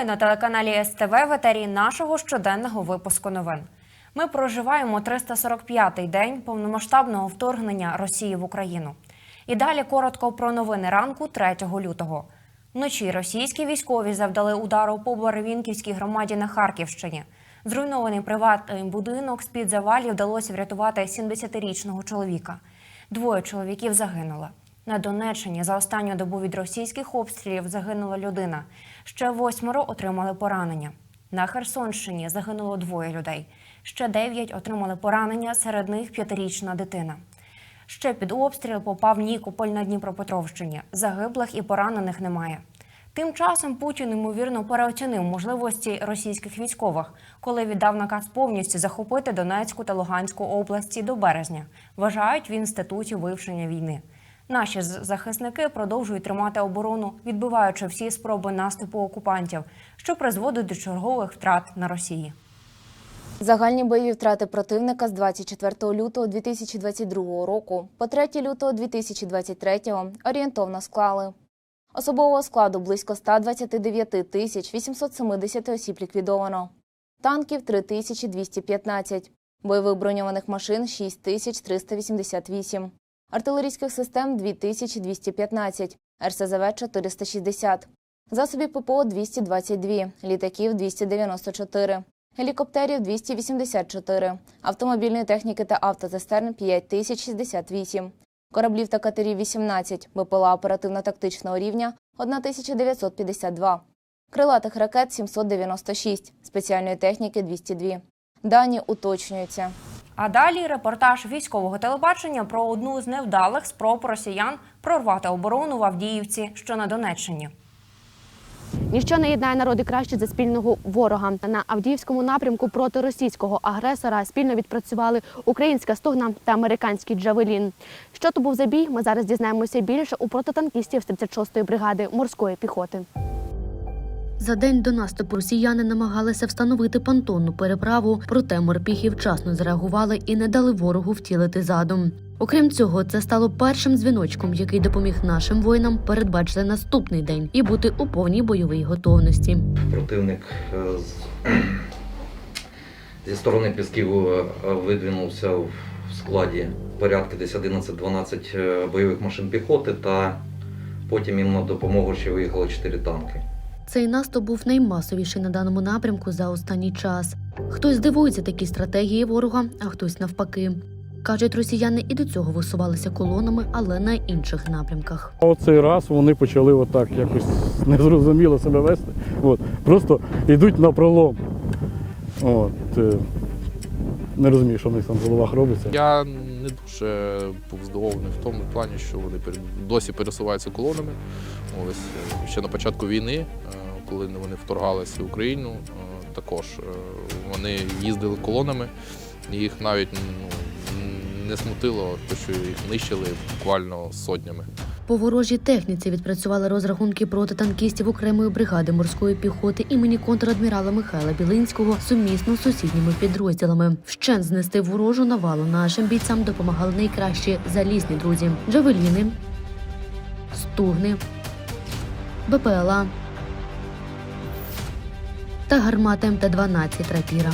Вітаю на телеканалі СТВ в етері нашого щоденного випуску новин. Ми проживаємо 345-й день повномасштабного вторгнення Росії в Україну. І далі коротко про новини ранку 3 лютого. Вночі російські військові завдали удару по Барвінківській громаді на Харківщині. Зруйнований приватний будинок з-під завалів вдалося врятувати 70-річного чоловіка. Двоє чоловіків загинули. На Донеччині за останню добу від російських обстрілів загинула людина. Ще восьмеро отримали поранення. На Херсонщині загинуло двоє людей. Ще дев'ять отримали поранення, серед них п'ятирічна дитина. Ще під обстріл попав Нікополь на Дніпропетровщині. Загиблих і поранених немає. Тим часом Путін ймовірно переоцінив можливості російських військових, коли віддав наказ повністю захопити Донецьку та Луганську області до березня. Вважають в інституті вивчення війни. Наші захисники продовжують тримати оборону, відбиваючи всі спроби наступу окупантів, що призводить до чергових втрат на Росії. Загальні бойові втрати противника з 24 лютого 2022 року по 3 лютого 2023 орієнтовно склали. Особового складу близько 129 тисяч 870 осіб ліквідовано. Танків 3215, бойових броньованих машин 6388, артилерійських систем 2215, РСЗВ 460, засобів ППО 222, літаків 294, гелікоптерів 284, автомобільної техніки та автоцистерн 5068, кораблів та катерів 18, БПЛА оперативно-тактичного рівня 1952, крилатих ракет 796, спеціальної техніки 202. Дані уточнюються. А далі репортаж військового телебачення про одну з невдалих спроб росіян прорвати оборону в Авдіївці, що на Донеччині. Ніщо не єднає народи краще за спільного ворога. На Авдіївському напрямку проти російського агресора спільно відпрацювали українська стогна та американський джавелін. Що то був за бій? Ми зараз дізнаємося більше у протитанкістів 36-ї бригади морської піхоти. За день до наступу росіяни намагалися встановити понтонну переправу, проте морпіхи вчасно зреагували і не дали ворогу втілити задум. Окрім цього, це стало першим дзвіночком, який допоміг нашим воїнам передбачити наступний день і бути у повній бойовій готовності. Противник е, зі сторони Пісків е, видвинувся в складі порядки десь 11-12 е, бойових машин піхоти, та потім їм на допомогу ще виїхало 4 танки. Цей наступ був наймасовіший на даному напрямку за останній час. Хтось дивується такій стратегії ворога, а хтось навпаки. Кажуть, росіяни і до цього висувалися колонами, але на інших напрямках. Оцей раз вони почали отак якось незрозуміло себе вести. От. Просто йдуть на пролом. От. е, Не розумію, що в них там в головах робиться. Я не дуже був здивований в тому плані, що вони досі пересуваються колонами. Ось е, ще на початку війни, е, коли вони вторгалися в Україну, е, також е, вони їздили колонами, їх навіть ну, не смутило, те, що їх нищили буквально сотнями. По ворожій техніці відпрацювали розрахунки протитанкістів окремої бригади морської піхоти імені контрадмірала Михайла Білинського сумісно з сусідніми підрозділами. Вщент знести ворожу навалу нашим бійцям допомагали найкращі залізні друзі: джавеліни, стугни, БПЛА та гармата МТ-12 рапіра.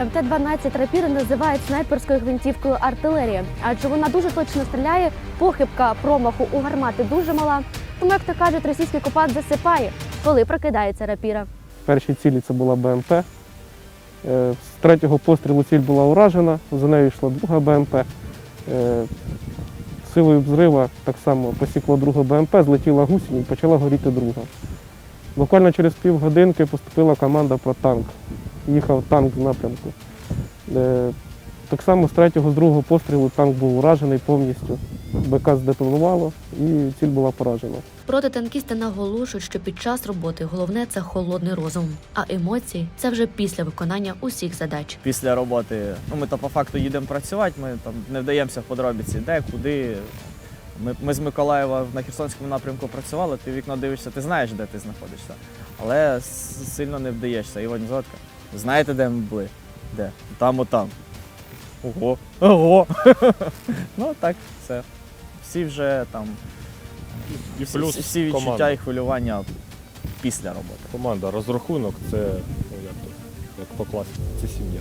МТ-12 рапіри називають снайперською гвинтівкою артилерії, адже вона дуже точно стріляє, похибка промаху у гармати дуже мала. Тому, як то кажуть, російський окупант засипає, коли прокидається рапіра. першій цілі це була БМП. Е, З третього пострілу ціль була уражена, за нею йшла друга БМП. Е, Силою взрива так само посікло другу БМП, злетіла гусінь і почала горіти друга. Буквально через півгодинки поступила команда про танк. Їхав танк в напрямку. Е, Так само з третього, з другого пострілу танк був уражений повністю. БК здетонувало і ціль була поражена. Протитанкісти наголошують, що під час роботи головне це холодний розум, а емоції це вже після виконання усіх задач. після роботи. Ну, ми то по факту їдемо працювати, ми там не вдаємося в подробиці, де, куди. Ми, ми з Миколаєва на Херсонському напрямку працювали, ти вікно дивишся, ти знаєш, де ти знаходишся. Але сильно не вдаєшся. Іван Зотка. Знаєте, де ми були? Де? Там, отам. Ого. Ого. ну так, все. Всі вже там. І всі, всі відчуття і хвилювання після роботи. Команда розрахунок це ну, як, як по класиці, це сім'я.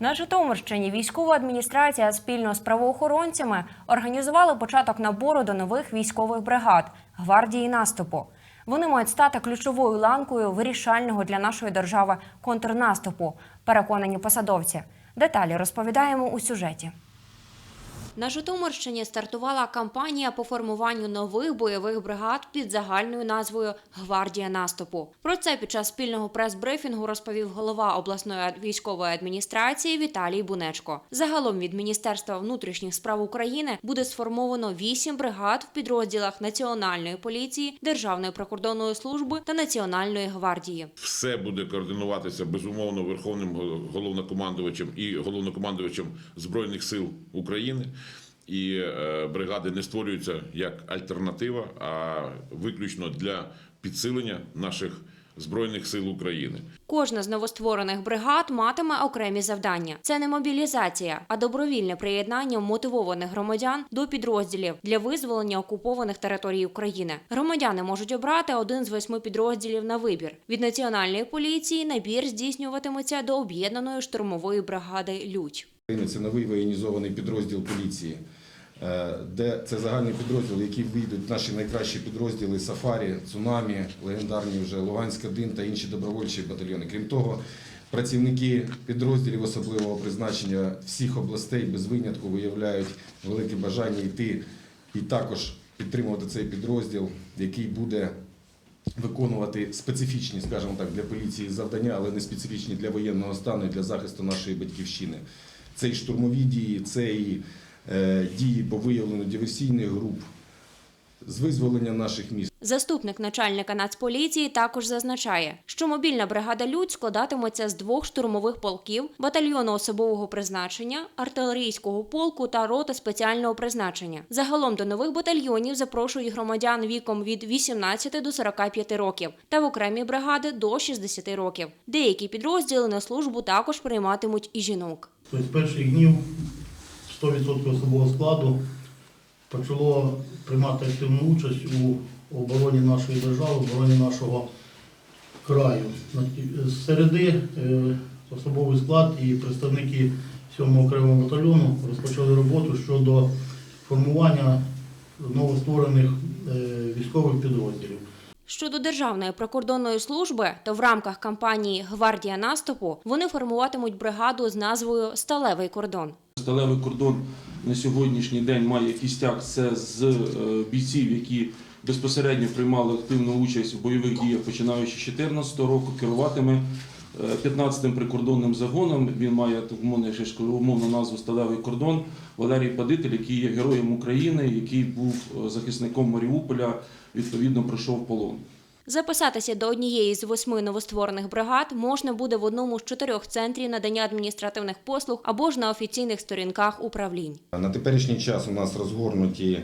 На Житомирщині військова адміністрація спільно з правоохоронцями організували початок набору до нових військових бригад гвардії наступу. Вони мають стати ключовою ланкою вирішального для нашої держави контрнаступу. Переконані посадовці. Деталі розповідаємо у сюжеті. На Житомирщині стартувала кампанія по формуванню нових бойових бригад під загальною назвою Гвардія наступу. Про це під час спільного прес-брифінгу розповів голова обласної військової адміністрації Віталій Бунечко. Загалом від Міністерства внутрішніх справ України буде сформовано вісім бригад в підрозділах Національної поліції, Державної прикордонної служби та Національної гвардії. Все буде координуватися безумовно верховним головнокомандувачем і головнокомандувачем збройних сил України. І е, бригади не створюються як альтернатива, а виключно для підсилення наших збройних сил України. Кожна з новостворених бригад матиме окремі завдання. Це не мобілізація, а добровільне приєднання мотивованих громадян до підрозділів для визволення окупованих територій України. Громадяни можуть обрати один з восьми підрозділів на вибір. Від національної поліції набір здійснюватиметься до об'єднаної штурмової бригади Людь. Це новий воєнізований підрозділ поліції, де це загальний підрозділ, який вийдуть наші найкращі підрозділи Сафарі, Цунамі, легендарні вже Луганська Дин та інші добровольчі батальйони. Крім того, працівники підрозділів особливого призначення всіх областей без винятку виявляють велике бажання йти і також підтримувати цей підрозділ, який буде виконувати специфічні, скажімо так, для поліції завдання, але не специфічні для воєнного стану і для захисту нашої батьківщини. Це і штурмові дії, це і е, дії по виявленню диверсійних груп, з визволення наших міст. Заступник начальника Нацполіції також зазначає, що мобільна бригада Людь складатиметься з двох штурмових полків, батальйону особового призначення, артилерійського полку та роти спеціального призначення. Загалом до нових батальйонів запрошують громадян віком від 18 до 45 років та в окремі бригади до 60 років. Деякі підрозділи на службу також прийматимуть і жінок. Тобто з перших днів 100% особового складу почало приймати активну участь у обороні нашої держави, обороні нашого краю. З середи е, особовий склад і представники 7 окремого батальйону розпочали роботу щодо формування новостворених е, військових підрозділів. Щодо Державної прикордонної служби, то в рамках кампанії Гвардія наступу вони формуватимуть бригаду з назвою Сталевий кордон. Сталевий кордон на сьогоднішній день має кістяк це з е, бійців, які безпосередньо приймали активну участь в бойових діях, починаючи з 2014 року, керуватиме 15-м прикордонним загоном. Він має умовну назву Сталевий кордон. Валерій Падитель, який є героєм України, який був е, захисником Маріуполя, відповідно пройшов полон. Записатися до однієї з восьми новостворених бригад можна буде в одному з чотирьох центрів надання адміністративних послуг або ж на офіційних сторінках управлінь. На теперішній час у нас розгорнуті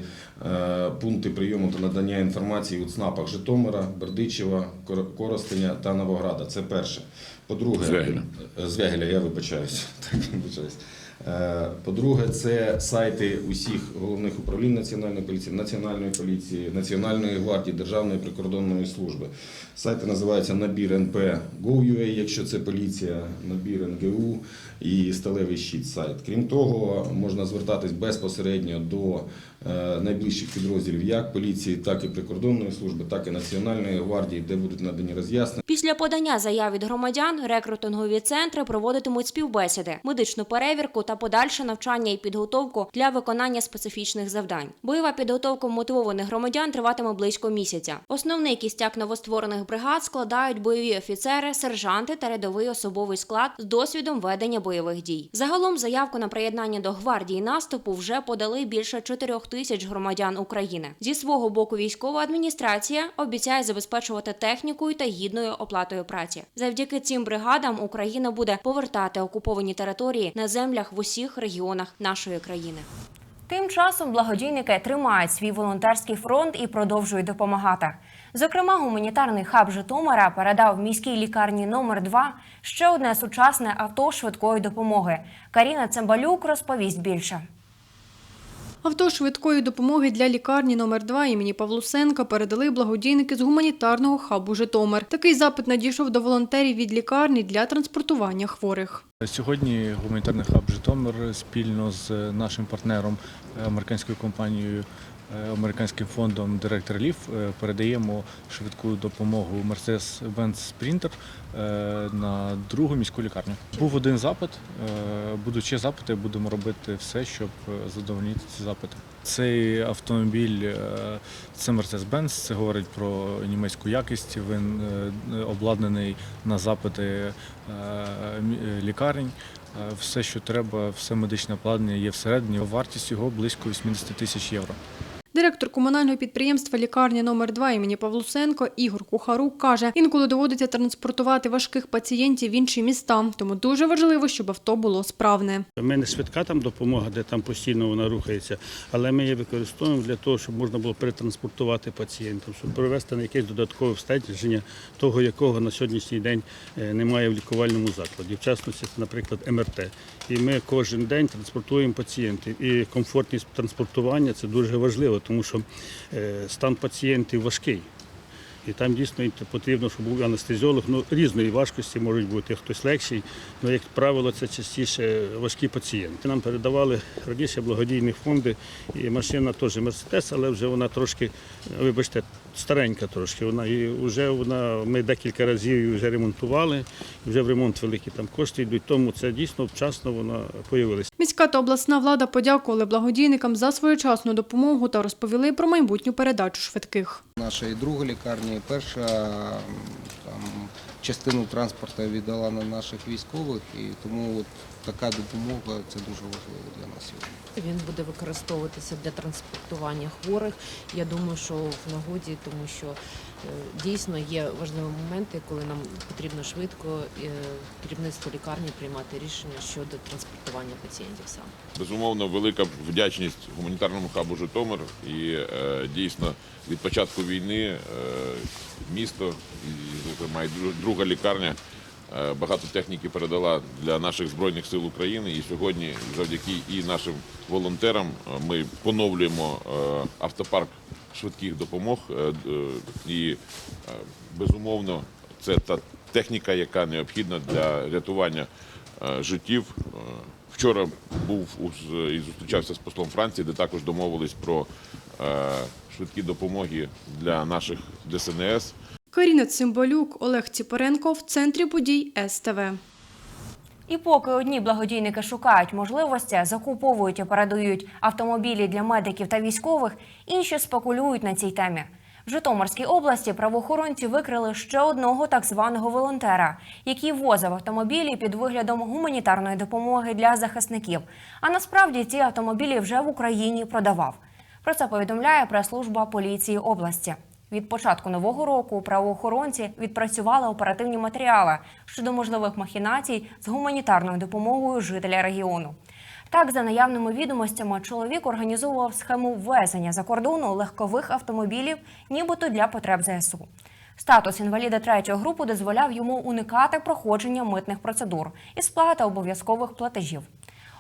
е, пункти прийому та надання інформації у ЦНАПах Житомира, Бердичева, Кор- Коростеня та Новограда. Це перше. По-друге, Звягеля. Е, Звягеля, я вибачаюсь. Так, вибачаюсь. Е, По-друге, це сайти усіх головних управлінь Національної поліції, Національної поліції, Національної гвардії, Державної прикордонної служби. Сайти називаються набір НП Go.ua, якщо це поліція, набір НГУ і сталевий щит сайт. Крім того, можна звертатись безпосередньо до е, найближчих підрозділів як поліції, так і прикордонної служби, так і Національної гвардії, де будуть надані роз'яснення. Після подання заяв від громадян рекрутингові центри проводитимуть співбесіди, медичну перевірку та подальше навчання і підготовку для виконання специфічних завдань. Бойова підготовка мотивованих громадян триватиме близько місяця. Основний кістяк новостворених бригад складають бойові офіцери, сержанти та рядовий особовий склад з досвідом ведення бойових дій. Загалом заявку на приєднання до гвардії наступу вже подали більше 4 тисяч громадян України. Зі свого боку, військова адміністрація обіцяє забезпечувати технікою та гідною оплатою праці. Завдяки цим бригадам Україна буде повертати окуповані території на землях в усіх регіонах нашої країни. Тим часом благодійники тримають свій волонтерський фронт і продовжують допомагати. Зокрема, гуманітарний хаб Житомира передав міській лікарні номер 2 ще одне сучасне авто швидкої допомоги. Каріна Цимбалюк розповість більше. Авто швидкої допомоги для лікарні номер 2 імені Павлусенка передали благодійники з гуманітарного хабу Житомир. Такий запит надійшов до волонтерів від лікарні для транспортування хворих. Сьогодні гуманітарний хаб Житомир спільно з нашим партнером е, американською компанією. Е, Американським фондом Relief е, передаємо швидку допомогу Mercedes-Benz Sprinter е, на другу міську лікарню. Був один запит. е, Будуть ще запити, будемо робити все, щоб задовольнити ці запити. Цей автомобіль це Mercedes-Benz, це говорить про німецьку якість. Він обладнаний на запити лікарень. Все, що треба, все медичне обладнання є всередині. Вартість його близько 80 тисяч євро. Директор комунального підприємства лікарні номер 2 імені Павлусенко Ігор Кухарук каже, інколи доводиться транспортувати важких пацієнтів в інші міста, тому дуже важливо, щоб авто було справне. У мене швидка там допомога, де там постійно вона рухається, але ми її використовуємо для того, щоб можна було перетранспортувати пацієнтів, щоб провести на якесь додаткове обстеження, того, якого на сьогоднішній день е, немає в лікувальному закладі. В частності, наприклад, МРТ. І ми кожен день транспортуємо пацієнтів. І комфортність транспортування це дуже важливо, тому що е, стан пацієнтів важкий. І там дійсно потрібно, щоб був анестезіолог. Ну, різної важкості можуть бути, хтось легший. Ну, як правило, це частіше важкі пацієнти. Нам передавали раніше благодійні фонди, і машина теж Мерседес, але вже вона трошки, вибачте, старенька трошки. Вона і вже вона, ми декілька разів її вже ремонтували, і вже в ремонт великі там кошти йдуть. Тому це дійсно вчасно вона появилася. Міська та обласна влада подякували благодійникам за своєчасну допомогу та розповіли про майбутню передачу швидких. Наша і друга лікарня, і перша там, частину транспорту віддала на наших військових, і тому от така допомога це дуже важливо для нас. Він буде використовуватися для транспортування хворих. Я думаю, що в нагоді, тому що дійсно є важливі моменти, коли нам потрібно швидко е, керівництво лікарні приймати рішення щодо транспортування пацієнтів саме. Безумовно, велика вдячність гуманітарному хабу Житомир. І е, дійсно від початку війни е, місто, і, зокрема, друга лікарня. Е, Багато техніки передала для наших збройних сил України, і сьогодні, завдяки і нашим волонтерам, е, ми поновлюємо е, автопарк швидких допомог. І безумовно, це та техніка, яка необхідна для рятування життів. Вчора був і зустрічався з послом Франції, де також домовились про швидкі допомоги для наших ДСНС. Каріна Цимбалюк, Олег Ціпоренко в центрі подій СТВ. І поки одні благодійники шукають можливості, закуповують і передають автомобілі для медиків та військових, інші спекулюють на цій темі. В Житомирській області правоохоронці викрили ще одного так званого волонтера, який возив автомобілі під виглядом гуманітарної допомоги для захисників. А насправді ці автомобілі вже в Україні продавав. Про це повідомляє прес-служба поліції області. Від початку нового року правоохоронці відпрацювали оперативні матеріали щодо можливих махінацій з гуманітарною допомогою жителя регіону. Так, за наявними відомостями, чоловік організовував схему ввезення за кордону легкових автомобілів, нібито для потреб ЗСУ. Статус інваліда третьої групи дозволяв йому уникати проходження митних процедур і сплати обов'язкових платежів.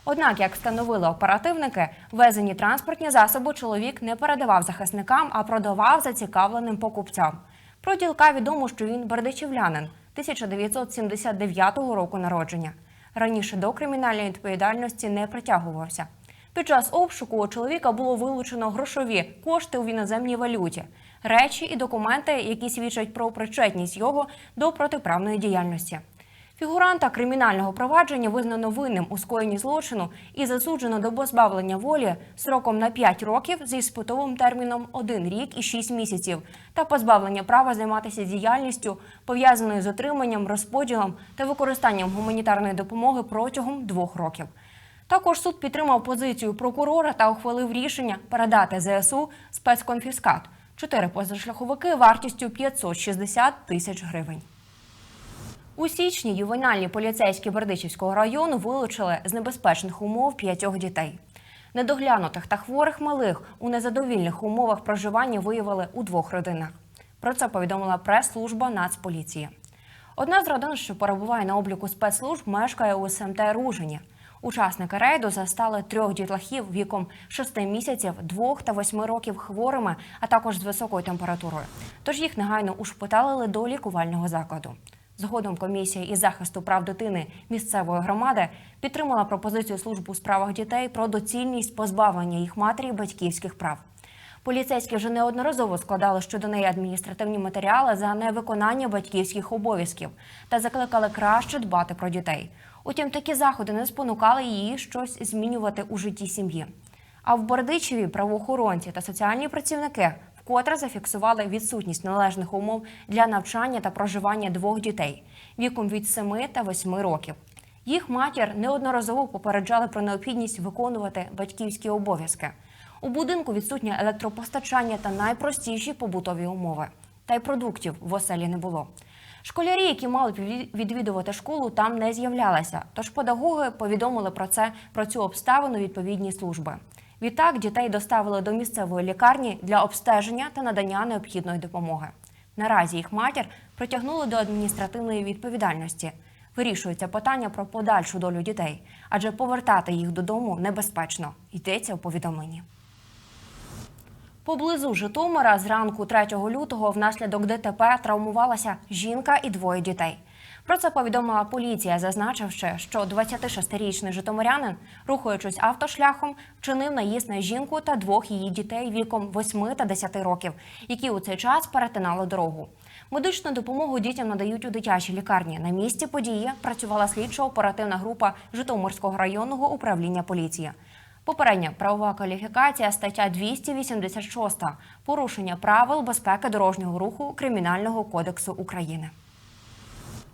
Однак, як встановили оперативники, везені транспортні засоби чоловік не передавав захисникам, а продавав зацікавленим покупцям. Про ділка відомо, що він бердичівлянин 1979 року народження. Раніше до кримінальної відповідальності не притягувався. Під час обшуку у чоловіка було вилучено грошові кошти у іноземній валюті, речі і документи, які свідчать про причетність його до протиправної діяльності. Фігуранта кримінального провадження визнано винним у скоєнні злочину і засуджено до позбавлення волі сроком на 5 років зі іспитовим терміном 1 рік і 6 місяців та позбавлення права займатися діяльністю, пов'язаною з отриманням, розподілом та використанням гуманітарної допомоги протягом двох років. Також суд підтримав позицію прокурора та ухвалив рішення передати ЗСУ спецконфіскат чотири позашляховики вартістю 560 тисяч гривень. У січні ювенальні поліцейські Бердичівського району вилучили з небезпечних умов п'ятьох дітей. Недоглянутих та хворих малих у незадовільних умовах проживання виявили у двох родинах. Про це повідомила прес-служба Нацполіції. Одна з родин, що перебуває на обліку спецслужб, мешкає у СМТ Ружині. Учасники рейду застали трьох дітлахів віком 6 місяців, 2 та 8 років хворими, а також з високою температурою. Тож їх негайно ушпиталили до лікувального закладу. Згодом комісія із захисту прав дитини місцевої громади підтримала пропозицію службу у справах дітей про доцільність позбавлення їх матері батьківських прав. Поліцейські вже неодноразово складали щодо неї адміністративні матеріали за невиконання батьківських обов'язків та закликали краще дбати про дітей. Утім, такі заходи не спонукали її щось змінювати у житті сім'ї. А в Бордичеві правоохоронці та соціальні працівники вкотре зафіксували відсутність належних умов для навчання та проживання двох дітей віком від 7 та 8 років. Їх матір неодноразово попереджали про необхідність виконувати батьківські обов'язки. У будинку відсутнє електропостачання та найпростіші побутові умови. Та й продуктів в оселі не було. Школярі, які мали відвідувати школу, там не з'являлися. Тож педагоги повідомили про це про цю обставину відповідні служби. Відтак дітей доставили до місцевої лікарні для обстеження та надання необхідної допомоги. Наразі їх матір притягнули до адміністративної відповідальності. Вирішується питання про подальшу долю дітей, адже повертати їх додому небезпечно. Йдеться у повідомленні. Поблизу Житомира зранку 3 лютого внаслідок ДТП травмувалася жінка і двоє дітей. Про це повідомила поліція, зазначивши, що 26-річний житомирянин, рухаючись автошляхом, вчинив наїзд на жінку та двох її дітей віком 8 та 10 років, які у цей час перетинали дорогу. Медичну допомогу дітям надають у дитячій лікарні. На місці події працювала слідчо-оперативна група Житомирського районного управління поліції. Попередня правова кваліфікація стаття 286 порушення правил безпеки дорожнього руху Кримінального кодексу України.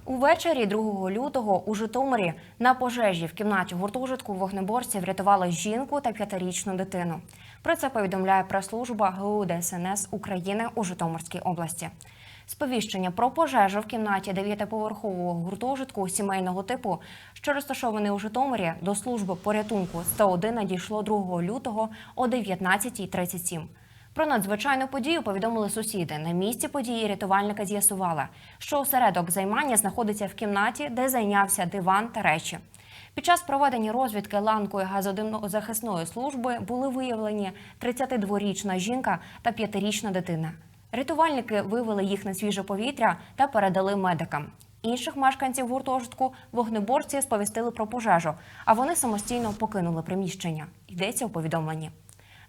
Увечері 2 лютого у Житомирі на пожежі в кімнаті гуртожитку вогнеборці врятували жінку та п'ятирічну дитину. Про це повідомляє прес-служба ГУ ДСНС України у Житомирській області. Сповіщення про пожежу в кімнаті дев'ятиповерхового гуртожитку сімейного типу, що розташований у Житомирі, до служби порятунку 101 надійшло 2 лютого о 19.37. Про надзвичайну подію повідомили сусіди. На місці події рятувальника з'ясували, що осередок займання знаходиться в кімнаті, де зайнявся диван та речі. Під час проведення розвідки ланкою газозахисної служби були виявлені 32-річна жінка та 5-річна дитина. Рятувальники вивели їх на свіже повітря та передали медикам. Інших мешканців гуртожитку вогнеборці сповістили про пожежу, а вони самостійно покинули приміщення. Йдеться у повідомленні.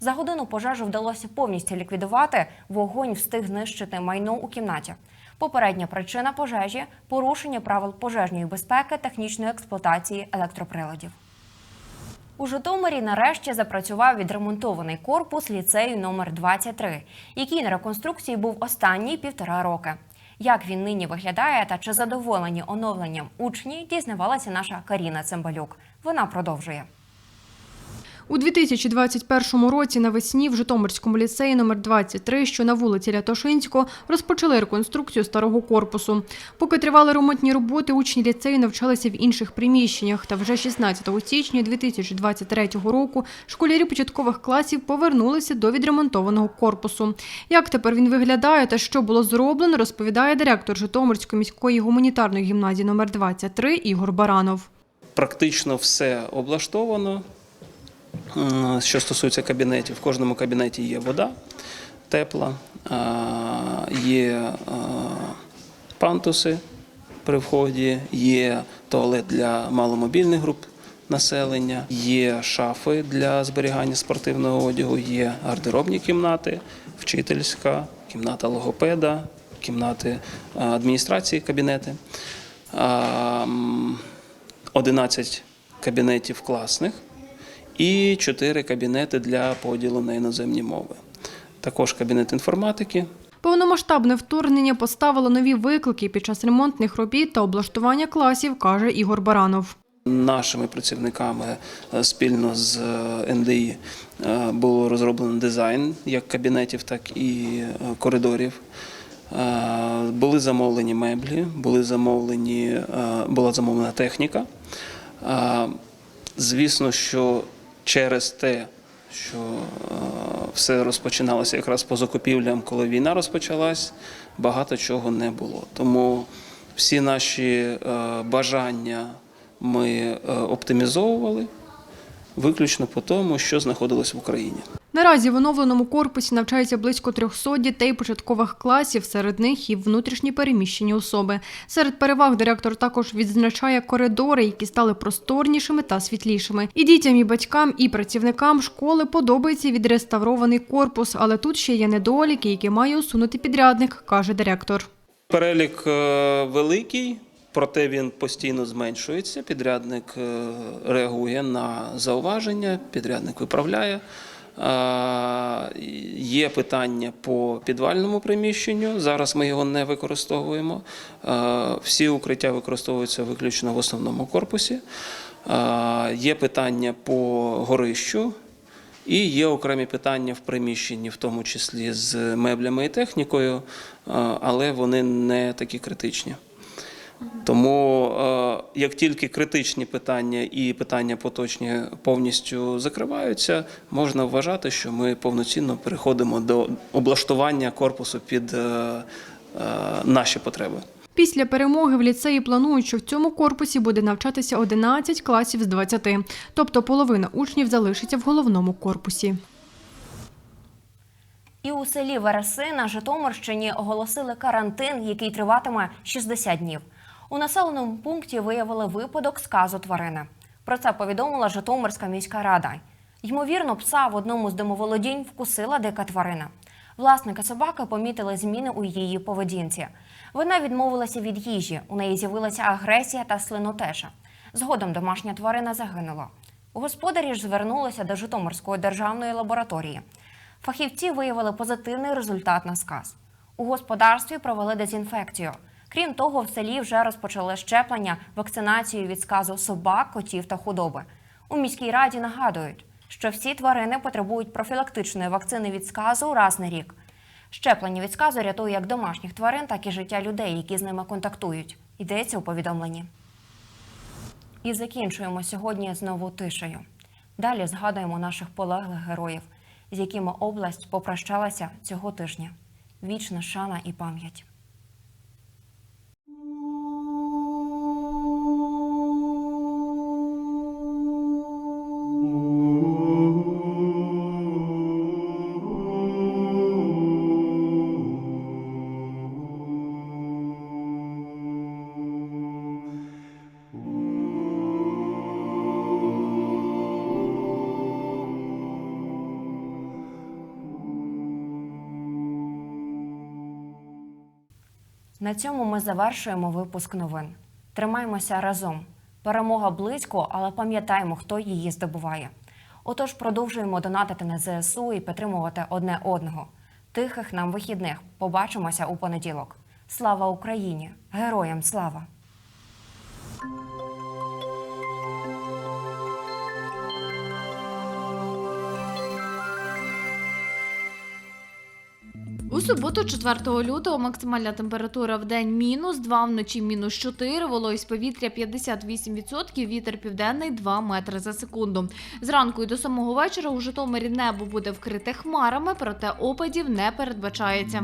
За годину пожежу вдалося повністю ліквідувати. Вогонь встиг знищити майно у кімнаті. Попередня причина пожежі порушення правил пожежної безпеки, технічної експлуатації електроприладів. У Житомирі нарешті запрацював відремонтований корпус ліцею номер 23 який на реконструкції був останні півтора роки. Як він нині виглядає та чи задоволені оновленням учні, дізнавалася наша Каріна Цимбалюк. Вона продовжує. У 2021 році навесні в Житомирському ліцеї номер 23, що на вулиці Рятошинського, розпочали реконструкцію старого корпусу. Поки тривали ремонтні роботи, учні ліцею навчалися в інших приміщеннях. Та вже 16 січня 2023 року школярі початкових класів повернулися до відремонтованого корпусу. Як тепер він виглядає та що було зроблено, розповідає директор Житомирської міської гуманітарної гімназії номер 23 Ігор Баранов. Практично все облаштовано. Е, Що стосується кабінетів, в кожному кабінеті є вода тепла, е, є е, пантуси при вході, є туалет для маломобільних груп населення, є шафи для зберігання спортивного одягу, є гардеробні кімнати, вчительська, кімната логопеда, кімнати адміністрації, кабінети. А, 11 кабінетів класних і 4 кабінети для поділу на іноземні мови. Також кабінет інформатики, Повномасштабне вторгнення поставило нові виклики під час ремонтних робіт та облаштування класів, каже Ігор Баранов. Нашими працівниками е, спільно з е, НДІ е, було розроблено дизайн як кабінетів, так і коридорів. Були замовлені меблі, були замовлені, була замовлена техніка. Звісно, що через те, що е, все розпочиналося якраз по закупівлям, коли війна розпочалась, багато чого не було. Тому всі наші е, бажання ми е, оптимізовували виключно по тому, що знаходилось в Україні. Наразі в оновленому корпусі навчається близько 300 дітей початкових класів, серед них і внутрішні переміщені особи. Серед переваг директор також відзначає коридори, які стали просторнішими та світлішими. І дітям, і батькам, і працівникам школи подобається відреставрований корпус, але тут ще є недоліки, які має усунути підрядник, каже директор. Перелік е, великий, проте він постійно зменшується. Підрядник е, реагує на зауваження, підрядник виправляє. Є питання по підвальному приміщенню. Зараз ми його не використовуємо. Всі укриття використовуються виключно в основному корпусі. Є питання по горищу. І є окремі питання в приміщенні, в тому числі з меблями і технікою, але вони не такі критичні. Тому е, як тільки критичні питання і питання поточні повністю закриваються, можна вважати, що ми повноцінно переходимо до облаштування корпусу під е, е, наші потреби. Після перемоги в ліцеї планують, що в цьому корпусі буде навчатися 11 класів з 20, тобто половина учнів залишиться в головному корпусі. І у селі Вереси на Житомирщині оголосили карантин, який триватиме 60 днів. У населеному пункті виявили випадок сказу тварини. Про це повідомила Житомирська міська рада. Ймовірно, пса в одному з домоволодінь вкусила дика тварина. Власники собаки помітили зміни у її поведінці. Вона відмовилася від їжі. У неї з'явилася агресія та слинотеша. Згодом домашня тварина загинула. Господарі ж звернулися до Житомирської державної лабораторії. Фахівці виявили позитивний результат на сказ. У господарстві провели дезінфекцію. Крім того, в селі вже розпочали щеплення, вакцинацію від сказу собак, котів та худоби. У міській раді нагадують, що всі тварини потребують профілактичної вакцини від сказу раз на рік. Щеплення від сказу рятує як домашніх тварин, так і життя людей, які з ними контактують. Йдеться у повідомленні. І закінчуємо сьогодні знову тишею. Далі згадуємо наших полеглих героїв, з якими область попрощалася цього тижня. Вічна шана і пам'ять. На цьому ми завершуємо випуск новин. Тримаємося разом. Перемога близько, але пам'ятаємо, хто її здобуває. Отож, продовжуємо донатити на ЗСУ і підтримувати одне одного. Тихих нам вихідних. Побачимося у понеділок. Слава Україні! Героям слава! Суботу, 4 лютого, максимальна температура в день мінус 2, вночі мінус 4, вологість повітря 58%, вітер південний 2 метри за секунду. Зранку і до самого вечора у Житомирі небо буде вкрите хмарами, проте опадів не передбачається.